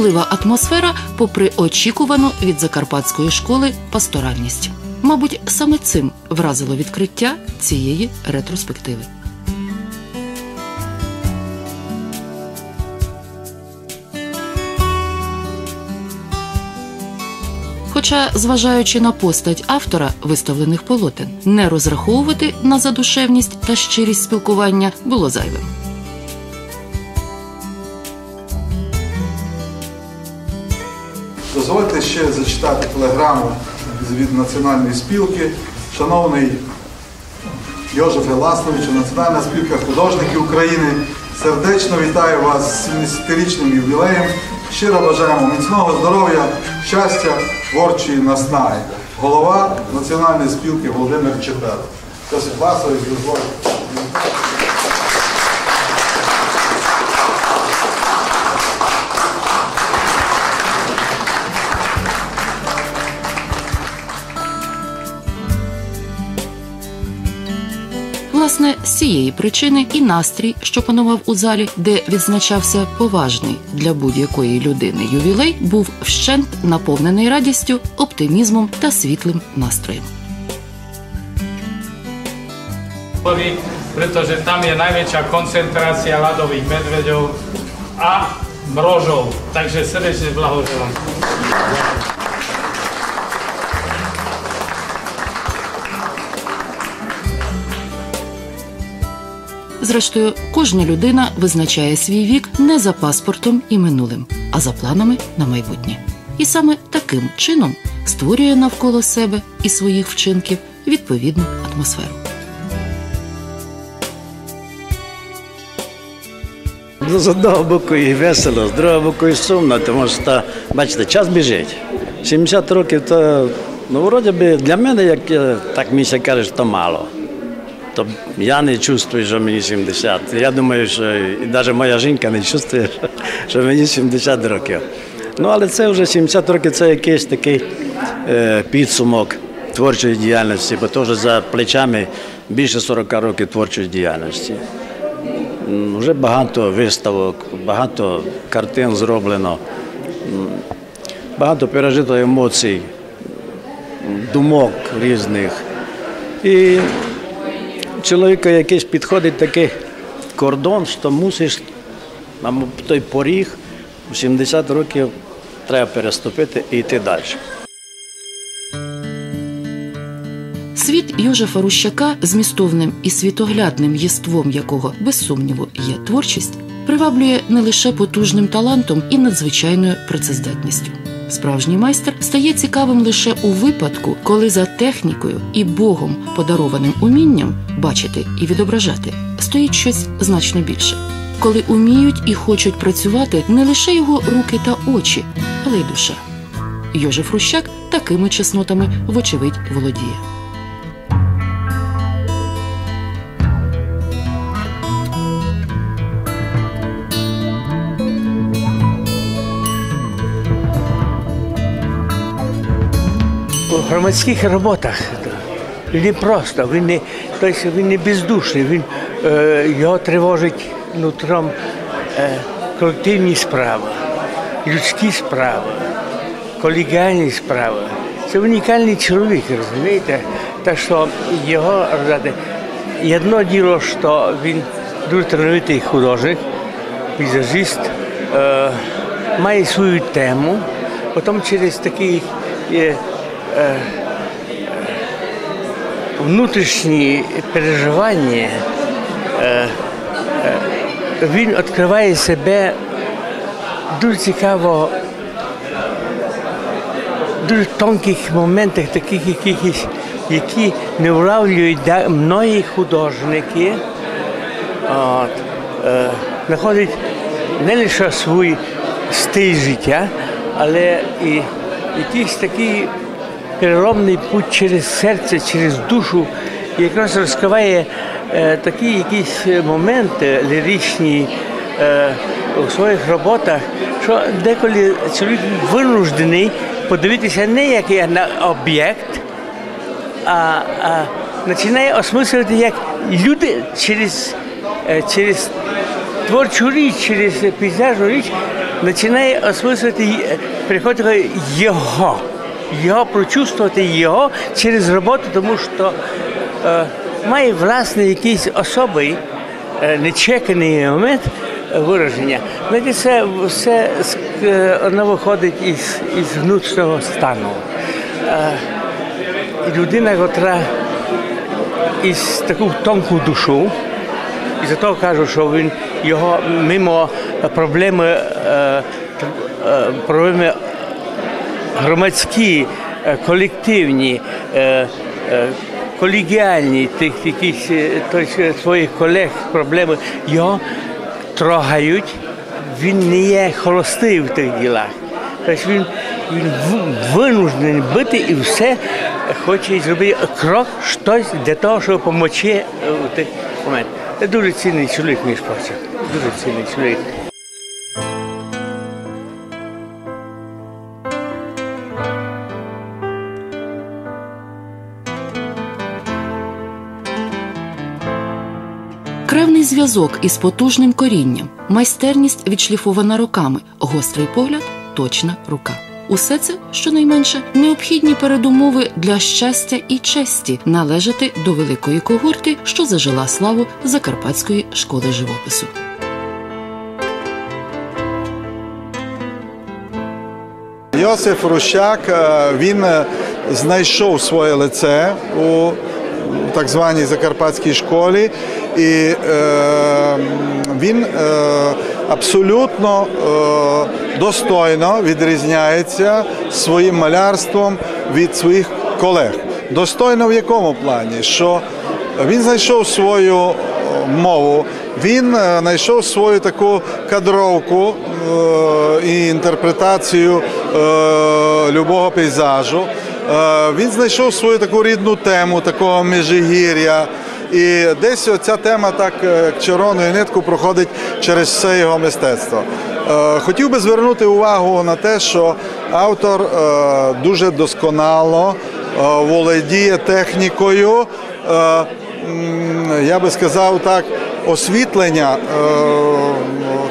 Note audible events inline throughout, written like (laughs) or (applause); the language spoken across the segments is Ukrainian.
Особлива атмосфера, попри очікувану від закарпатської школи пасторальність. Мабуть, саме цим вразило відкриття цієї ретроспективи. Хоча, зважаючи на постать автора виставлених полотен, не розраховувати на задушевність та щирість спілкування було зайвим. Дозвольте ще зачитати телеграму від Національної спілки. Шановний Йожефе Ласновичу, Національна спілка художників України. Сердечно вітаю вас з 70-річним ювілеєм. Щиро бажаємо міцного здоров'я, щастя, творчої наснаги. Голова Національної спілки Володимир Чепел. Йосип Ласович, дозвольте. Цієї причини і настрій, що панував у залі, де відзначався поважний для будь-якої людини ювілей, був вщент наповнений радістю, оптимізмом та світлим настроєм. Pretože tam je najväčšia koncentrácia ľadových medveďov a mrožov. Takže srdečne blahoželám. Зрештою, кожна людина визначає свій вік не за паспортом і минулим, а за планами на майбутнє. І саме таким чином створює навколо себе і своїх вчинків відповідну атмосферу. Ну, з одного боку і весело, з другого боку і сумно, тому що, бачите, час біжить. 70 років то, ну, вроді би, для мене, як е, так мені ще кажеш, то мало. То я не чувствую, що мені 70. Я думаю, що і навіть моя жінка не чувствує, що, що мені 70 років. Ну, але це вже 70 років це якийсь такий е, підсумок творчої діяльності, бо теж за плечами більше 40 років творчої діяльності. Вже багато виставок, багато картин зроблено, багато пережито емоцій, думок різних. І чоловіка якийсь підходить такий кордон, що мусиш на той поріг у 70 років треба переступити і йти далі. Світ Йожефа Рущака, змістовним і світоглядним єством якого, без сумніву, є творчість, приваблює не лише потужним талантом і надзвичайною працездатністю. Справжній майстер стає цікавим лише у випадку, коли за технікою і Богом подарованим умінням бачити і відображати стоїть щось значно більше. Коли уміють і хочуть працювати не лише його руки та очі, але й душа. Йожеф Рущак такими чеснотами, вочевидь, володіє. Громадських роботах. Він просто, він не, тобто він не бездушний, він, е, його тривожить нутром е, колективні справи, людські справи, колегіальні справи. Це унікальний чоловік, розумієте? Так що його розгляди. І діло, що він дуже талановитий художник, пейзажист, е, має свою тему, потім через такий е, внутрішні переживання е, е, він відкриває себе дуже цікаво дуже тонких моментах, таких якихось, які не влавлюють да- многі художники. От, е, знаходять не лише свій стиль життя, але і якийсь такий переломний путь через серце, через душу, якраз розкриває е, такі якісь моменти ліричні е, у своїх роботах, що деколи чоловік винуждений подивитися не як на об'єкт, а, а починає осмислювати як люди через, е, через творчу річ, через пейзажну річ починає осмислити, е, приходить його, його прочувствувати його через роботу, тому що е, має власний якийсь особий, е, нечеканий момент е, вираження. Знаєте, це все е, воно виходить із, із внутрішнього стану. Е, людина, яка із таку тонку душу, і за того кажу, що він його мимо проблеми, е, е, проблеми громадські, е, колективні, е, е, колегіальні тих тобто, своїх колег проблеми його трогають. Він не є холостий в тих ділах. Тобто він, він винуждений бити і все хоче зробити крок, щось для того, щоб допомогти у тих моментах. Це дуже цінний чоловік, між прочим. Дуже цінний чоловік. Кревний зв'язок із потужним корінням, майстерність відшліфована роками, гострий погляд, точна рука. Усе це, щонайменше, необхідні передумови для щастя і честі належати до великої когорти, що зажила славу Закарпатської школи живопису. Йосиф Рущак е, він е, знайшов своє лице у так званій закарпатській школі, і е, він е, абсолютно е, достойно відрізняється своїм малярством від своїх колег. Достойно в якому плані? Що він знайшов свою е, мову, він знайшов свою таку кадровку і інтерпретацію любого пейзажу. Він знайшов свою таку рідну тему, такого межигір'я. І десь ця тема так е, червоною ниткою проходить через все його мистецтво. Е, Хотів би звернути увагу на те, що автор е, дуже досконало володіє технікою. Я би сказав так, освітлення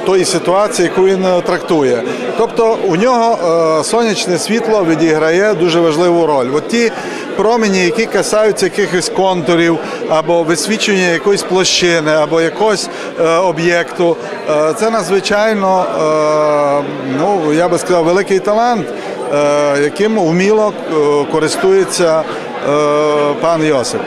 тої ситуації, яку він трактує. Тобто у нього сонячне світло відіграє дуже важливу роль. От ті промені, які касаються якихось контурів або висвічення якоїсь площини, або якогось е, об'єкту, е, це надзвичайно, е, ну я би сказав, великий талант, яким вміло користується пан Йосип.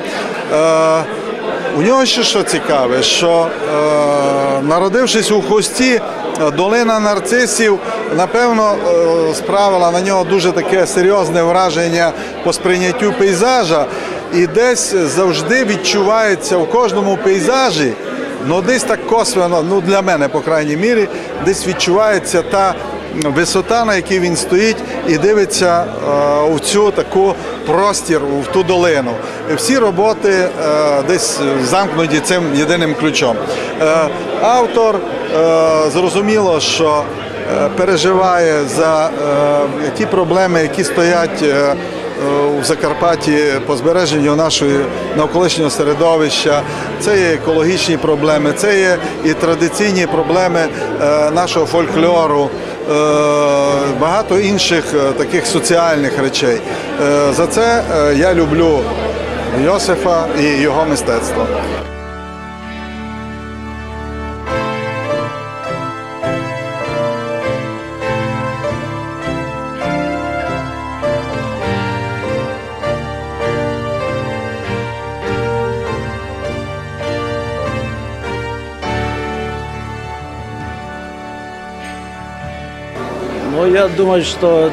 У нього ще що цікаве, що е, народившись у хусті, е, долина нарцисів, напевно, е, справила на нього дуже таке серйозне враження по сприйняттю пейзажа, і десь завжди відчувається в кожному пейзажі, ну десь так косвенно, ну для мене, по крайній мірі, десь відчувається та висота, на якій він стоїть, і дивиться е, у цю таку простір, в ту долину. Всі роботи е, десь замкнуті цим єдиним ключом. Е, автор е, зрозуміло, що переживає за ті проблеми, які стоять. у Закарпатті по збереженню нашого навколишнього середовища. Це є екологічні проблеми, це є і традиційні проблеми нашого фольклору, багато інших е, таких соціальних речей. Е, За це е, я люблю Йосифа і його мистецтво. Я думаю, що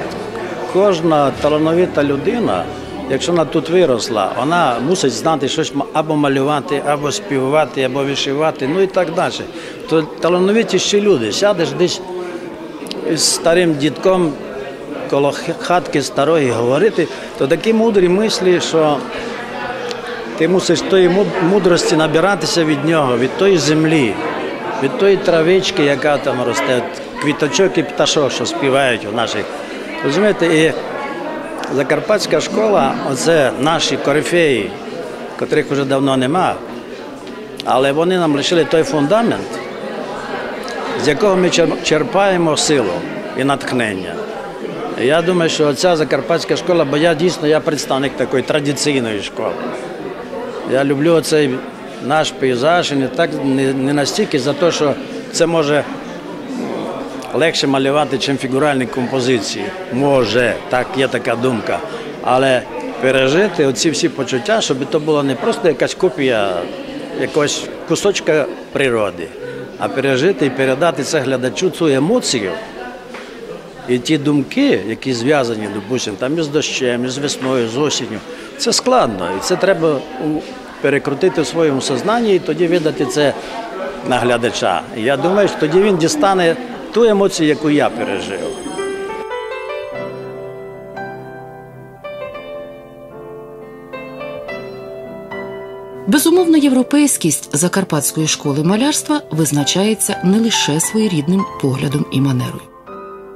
кожна талановита людина, якщо вона тут виросла, вона мусить знати щось або малювати, або співати, або вишивати, ну і так далі. То талановитіші люди. Сядеш десь з старим дідком коло хатки старої говорити, то такі мудрі мислі, що ти мусиш тої мудрості набиратися від нього, від тої землі, від тої травички, яка там росте, квіточок і пташок, що співають у наших. Розумієте, і Закарпатська школа, оце наші корифеї, котрих вже давно нема, але вони нам лишили той фундамент, з якого ми черпаємо силу і натхнення. Я думаю, що ця закарпатська школа, бо я дійсно я представник такої традиційної школи. Я люблю цей наш пейзаж і не так не, не настільки за те, що це може легше малювати, ніж фігуральні композиції. Може, так є така думка. Але пережити оці всі почуття, щоб то була не просто якась копія якогось кусочка природи, а пережити і передати це глядачу цю емоцію. І ті думки, які зв'язані, допустимо, там із дощем, із весною, з осінню, це складно. І це треба перекрутити в своєму сознанні і тоді видати це на глядача. Я думаю, що тоді він дістане ту емоцію, яку я пережив. Безумовно, європейськість закарпатської школи малярства визначається не лише своєрідним поглядом і манерою.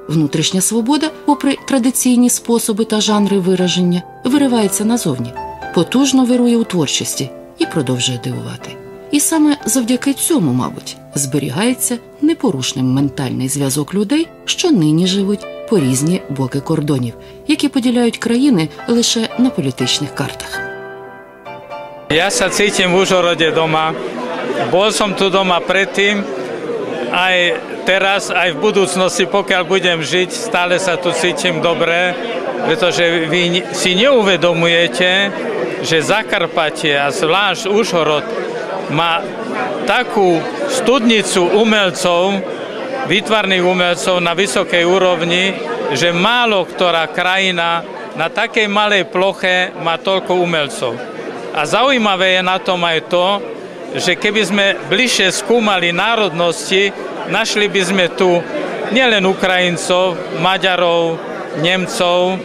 Внутрішня свобода, попри традиційні способи та жанри вираження, виривається назовні, потужно вирує у творчості і продовжує дивувати. І саме завдяки цьому, мабуть, зберігається непорушним ментальний зв'язок людей, що нині живуть по різні боки кордонів, які поділяють країни лише на політичних картах. Cítim v Užhorode doma. Bol som tu doma predtým, aj teraz, aj v budúcnosti, pokiaľ budem žiť, stále sa tu cítim dobre, pretože vy si neuvedomujete, že Zakarpatie a zvlášť Užhorod má takú studnicu umelcov, výtvarných umelcov na vysokej úrovni, že málo ktorá krajina na takej malej ploche má toľko umelcov. A zaujímavé je na tom aj to, že keby sme bližšie skúmali národnosti, našli by sme tu nielen Ukrajincov, Maďarov, Nemcov,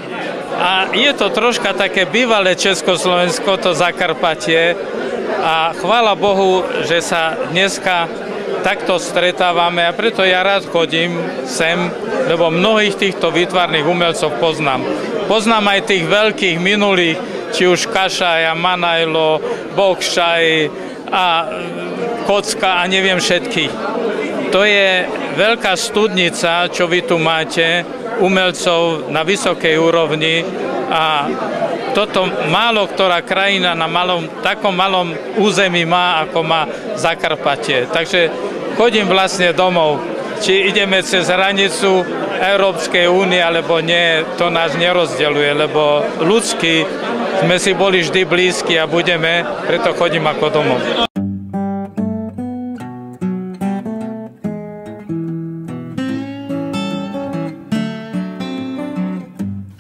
a je to troška také bývalé Československo, to Zakarpatie. A chvála Bohu, že sa dneska takto stretávame a preto ja rád chodím sem, lebo mnohých týchto výtvarných umelcov poznám. Poznám aj tých veľkých minulých, či už Kašaj a Manajlo, Bokšaj a Kocka a neviem všetkých. To je veľká studnica, čo vy tu máte, umelcov na vysokej úrovni a toto málo ktorá krajina na malom, takom malom území má, ako má Zakarpatie. Takže chodím vlastne domov. Či ideme cez hranicu Európskej únie, alebo nie, to nás nerozdeľuje, lebo ľudsky sme si boli vždy blízki a budeme, preto chodím ako domov.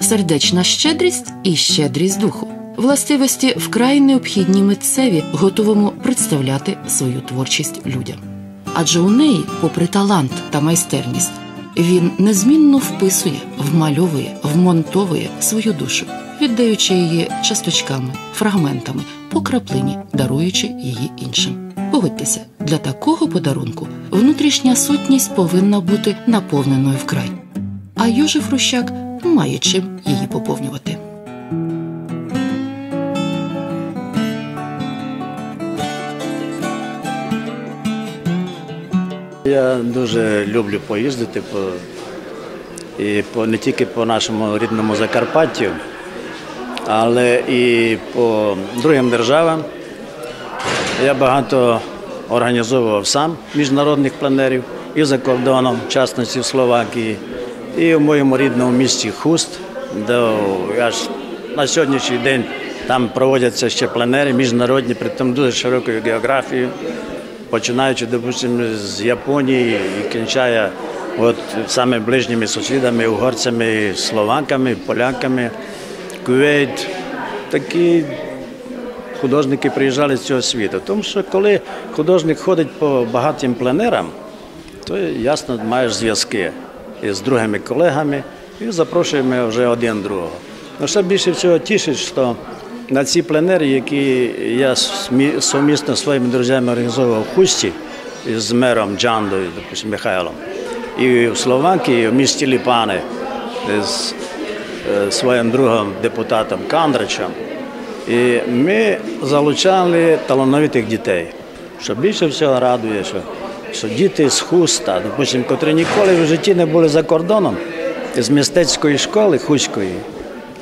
Сердечна щедрість і щедрість духу. Властивості вкрай необхідні митцеві, готовому представляти свою творчість людям. Адже у неї, попри талант та майстерність, він незмінно вписує, вмальовує, вмонтовує свою душу, віддаючи її часточками, фрагментами, по краплині, даруючи її іншим. Погодьтеся, для такого подарунку внутрішня сутність повинна бути наповненою вкрай. А Йожеф Рущак має чим її поповнювати. Я дуже люблю поїздити по, і по, не тільки по нашому рідному Закарпаттю, але і по другим державам. Я багато організовував сам міжнародних планерів і за кордоном, в частності в Словакії, і в моєму рідному місті Хуст, де я ж на сьогоднішній день там проводяться ще планери міжнародні, при тому дуже широкою географією починаючи, допустимо, з Японії і кінчає от саме ближніми сусідами, угорцями, словаками, поляками, Кувейт. Такі художники приїжджали з цього світу. Тому що коли художник ходить по багатим пленерам, то ясно маєш зв'язки із другими колегами і запрошуємо вже один другого. Ну, ще більше всього тішить, що на ці пленери, які я сумісно зі своїми друзями організовував в Хусті з мером Джандою, допустим, Михайлом, і в Словакії, в місті Ліпани з е, своїм другом депутатом Кандричем. І ми залучали талановитих дітей, що більше всього радує, що що діти з хуста, допустим, котрі ніколи в житті не були за кордоном, з мистецької школи Хуської,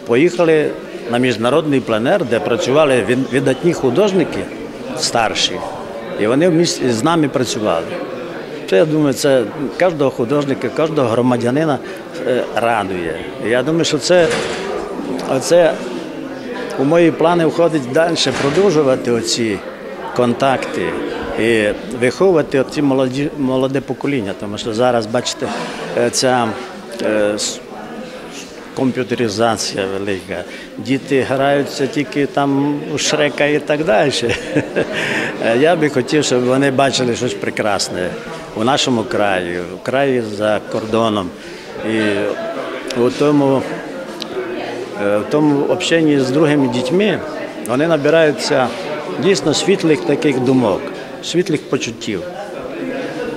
поїхали на міжнародний пленер, де працювали від- видатні художники старші. І вони з нами працювали. Це, я думаю, це кожного художника, кожного громадянина е, радує. Я думаю, що це, це у мої плани входить далі продовжувати оці контакти і виховувати оці молоді, молоде покоління. Тому що зараз, бачите, е, ця е, комп'ютеризація велика. Діти граються тільки там у Шрека і так далі. (laughs) Я би хотів, щоб вони бачили щось прекрасне у нашому краї, в краї за кордоном. І у тому Е, в тому общенні з другими дітьми вони набираються дійсно світлих таких думок, світлих почуттів.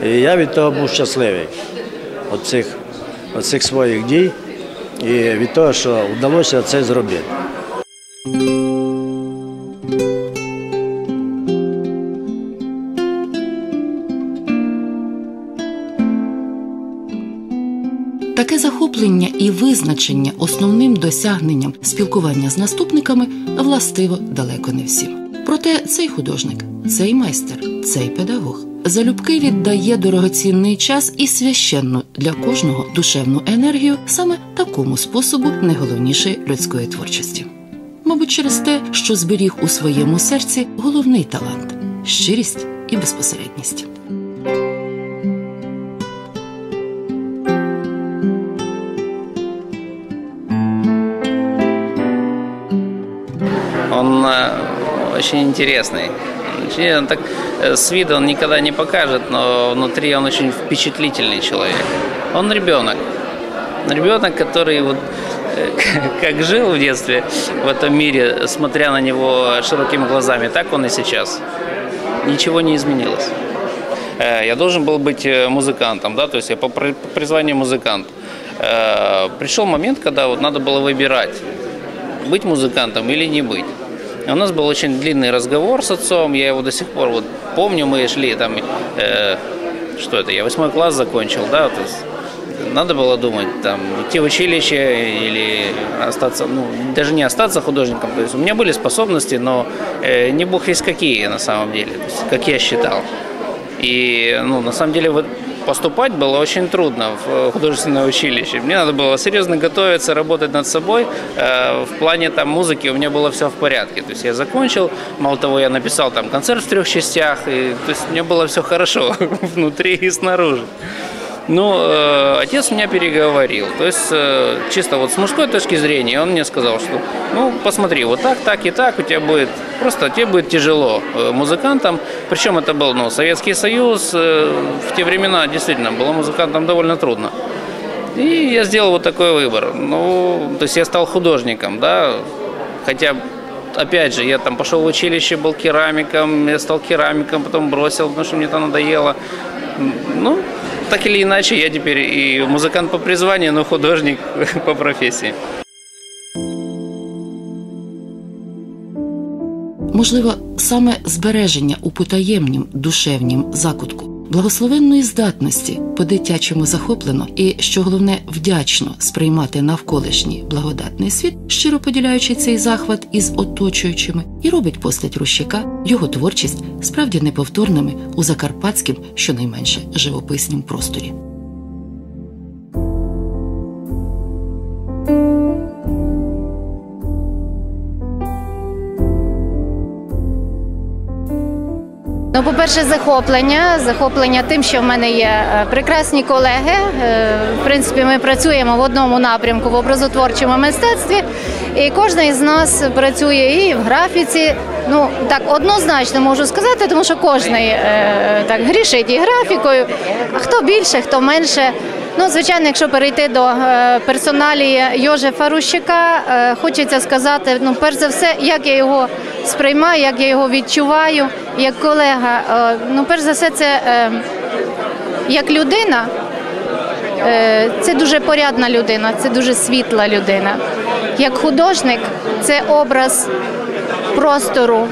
І я від того був щасливий, від цих, від цих своїх дій і від того, що вдалося це зробити. Таке захоплення і визначення основним досягненням спілкування з наступниками властиво далеко не всім. Проте цей художник, цей майстер, цей педагог залюбки віддає дорогоцінний час і священну для кожного душевну енергію саме такому способу найголовнішої людської творчості. Мабуть, через те, що зберіг у своєму серці головний талант щирість і безпосередність. Он э, очень интересный. Очень- он так, э, с виду он никогда не покажет, но внутри он очень впечатлительный человек. Он ребенок. Ребенок, который вот э, (laughs) как жил в детстве в этом мире, смотря на него широкими глазами, так он и сейчас. Ничего не изменилось. Э, Я должен был быть музыкантом, да, то есть я по при- по призванию музыкант. Пришел момент, когда вот надо было выбирать, быть музыкантом или не быть. И у нас был очень длинный разговор с отцом, я его до сих пор вот помню, мы шли там, э, что это, я восьмой класс закончил, да, то есть надо было думать, там, идти в училище или остаться, ну, даже не остаться художником, то есть у меня были способности, но э, не бог весь какие на самом деле, есть, как я считал. И, ну, на самом деле, вот поступать было очень трудно в э, художественное училище. Мне надо было серьезно готовиться, работать над собой. Э, В плане там музыки у меня было все в порядке. То есть я закончил, мало того, я написал там концерт в трех частях, и, то есть у меня было все хорошо (laughs) внутри и снаружи. Ну, э, отец меня переговорил. То есть, э, чисто вот с мужской точки зрения, он мне сказал, что, ну, посмотри, вот так, так и так у тебя будет, просто тебе будет тяжело э, музыкантом. Причем это был, ну, Советский Союз, э, в те времена действительно было музыкантам довольно трудно. И я сделал вот такой выбор. Ну, то есть я стал художником, да, хотя опять же, я там пошел в училище, был керамиком, я стал керамиком, потом бросил, потому что мне это надоело. Ну, так или иначе, я теперь и музыкант по призванию, но художник (laughs) по профессии. Можливо, саме збереження у потаємнім душевнім закутку, благословенної здатності по-дитячому захоплено і, що головне, вдячно сприймати навколишній благодатний світ, щиро поділяючи цей захват із оточуючими, і робить постать Рущака його творчість справді неповторними у закарпатськім, щонайменше живописнім просторі. По-перше, захоплення. Захоплення тим, що в мене є е, прекрасні колеги. Е, В принципі, ми працюємо в одному напрямку в образотворчому мистецтві, і кожен із нас працює і в графіці. Ну так однозначно можу сказати, тому що кожен так грішить і графікою. А хто більше, хто менше. Ну, звичайно, якщо перейти до е, персоналії Йожефа Рущака, е, хочеться сказати, ну, перш за все, як я його сприймаю, як я його відчуваю, як колега. Е, ну, перш за все, це е, як людина, е, це дуже порядна людина, це дуже світла людина. Як художник, це образ простору,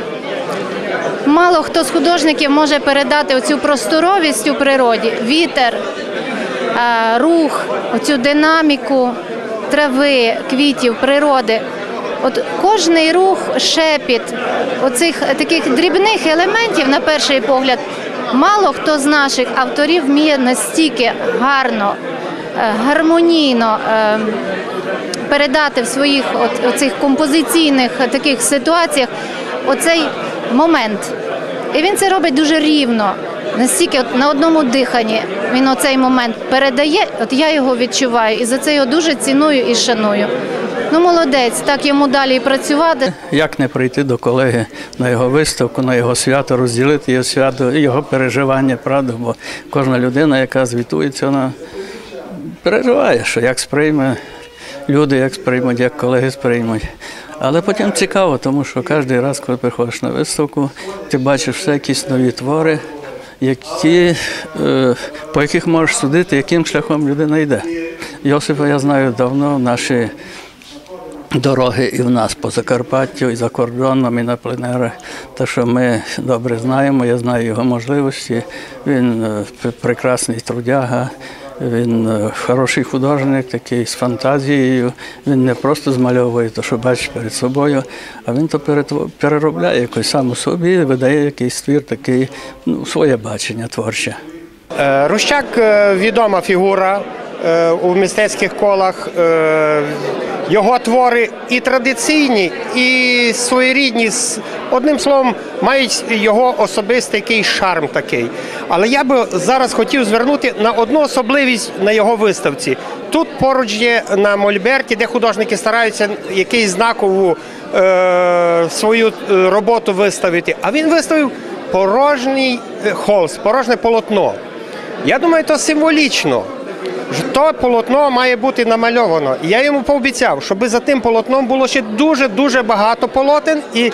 Мало хто з художників може передати оцю просторовість у природі, вітер, рух, оцю динаміку трави, квітів, природи. От кожний рух, шепіт оцих таких дрібних елементів, на перший погляд, мало хто з наших авторів вміє настільки гарно, е, гармонійно е, передати в своїх от, оцих композиційних таких ситуаціях оцей момент. І він це робить дуже рівно. Настільки от на одному диханні він оцей момент передає, от я його відчуваю, і за це його дуже ціную і шаную. Ну, молодець, так йому далі і працювати. Як не прийти до колеги на його виставку, на його свято, розділити його свято, його переживання, правда, бо кожна людина, яка звітується, вона переживає, що як сприйме люди, як сприймуть, як колеги сприймуть. Але потім цікаво, тому що кожен раз, коли приходиш на виставку, ти бачиш все якісь нові твори, які, е, по яких можеш судити, яким шляхом людина йде. Йосипа я знаю давно, наші дороги і в нас по Закарпаттю, і за кордоном, і на пленерах. Те, що ми добре знаємо, я знаю його можливості. Він е, прекрасний трудяга, він е, хороший художник, такий з фантазією. Він не просто змальовує те, що бачиш перед собою, а він то переробляє якось сам у собі видає якийсь твір, такий, ну, своє бачення творче. Е, Рущак відома фігура у мистецьких колах. Його твори і традиційні, і своєрідні. Одним словом, мають його особистий якийсь шарм такий. Але я би зараз хотів звернути на одну особливість на його виставці. Тут поруч є на Мольберті, де художники стараються якийсь знакову е, свою е, роботу виставити. А він виставив порожній е, холст, порожнє полотно. Я думаю, то символічно. То полотно має бути намальовано. Я йому пообіцяв, щоб за тим полотном було ще дуже дуже багато полотен, і,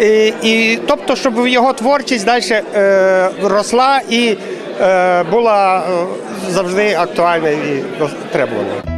і, і тобто, щоб його творчість далі е, росла і е, була е, завжди актуальна і требувана.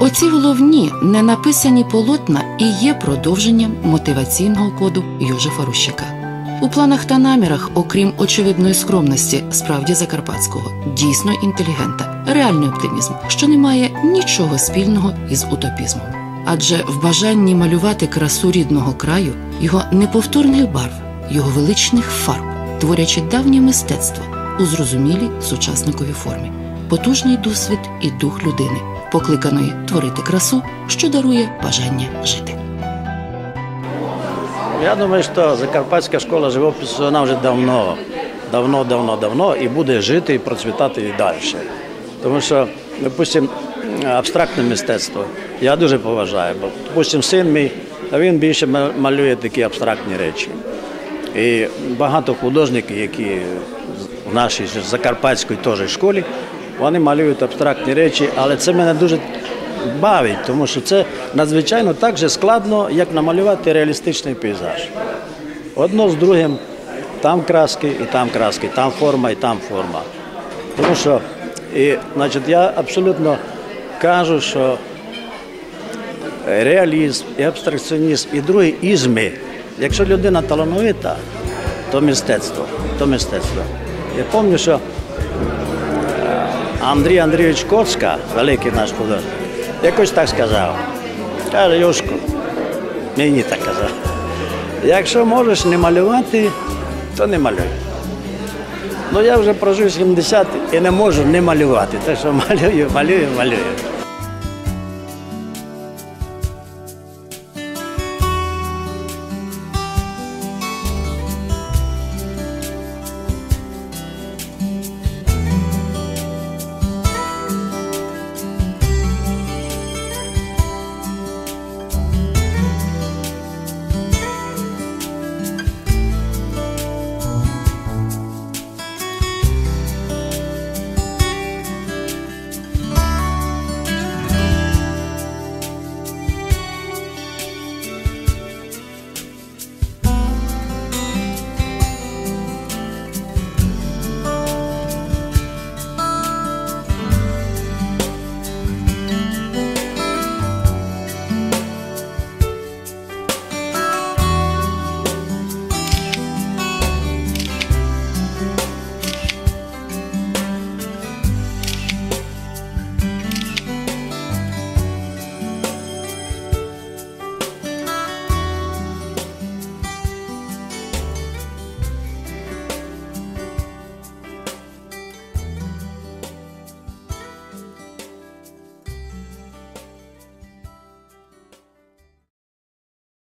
Оці головні ненаписані полотна і є продовженням мотиваційного коду Йожефа Рущака. У планах та намірах, окрім очевидної скромності, справді закарпатського, дійсно інтелігента, реальний оптимізм, що не має нічого спільного із утопізмом. Адже в бажанні малювати красу рідного краю, його неповторних барв, його величних фарб, творячи давнє мистецтво у зрозумілій сучасниковій формі, потужний досвід і дух людини, покликаної творити красу, що дарує бажання жити. Я думаю, що Закарпатська школа живопису вона вже давно, давно, давно, давно і буде жити і процвітати і далі. Тому що, допустим, абстрактне мистецтво я дуже поважаю, бо, допустим, син мій, він більше малює такі абстрактні речі. І багато художників, які в нашій закарпатській теж школі, вони малюють абстрактні речі, але це мене дуже бавить, тому що це надзвичайно так же складно, як намалювати реалістичний пейзаж. Одно з другим, там краски, і там краски, там форма, і там форма. Тому що, і, значить, я абсолютно кажу, що реалізм, і абстракціонізм, і другі ізми. Якщо людина талановита, то мистецтво, то мистецтво. Я пам'ятаю, що е, Андрій Андрійович Коцка, великий наш художник, якось так сказав. Каже, Юшко, мені так казав. Якщо можеш не малювати, то не малюй. Ну я вже прожив 70 і не можу не малювати. Так що малюю, малюю, малюю.